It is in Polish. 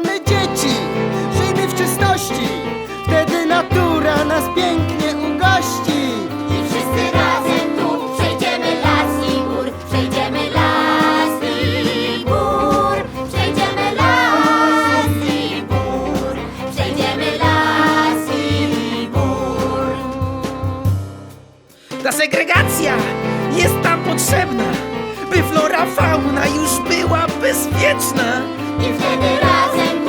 kochane dzieci, żyjmy w czystości, wtedy natura nas pięknie ugości. I wszyscy razem tu przejdziemy las i gór, przejdziemy las i gór, przejdziemy las i gór, przejdziemy las i gór. Ta segregacja jest tam potrzebna, by flora, fauna już była bezpieczna. Ich wtedy razem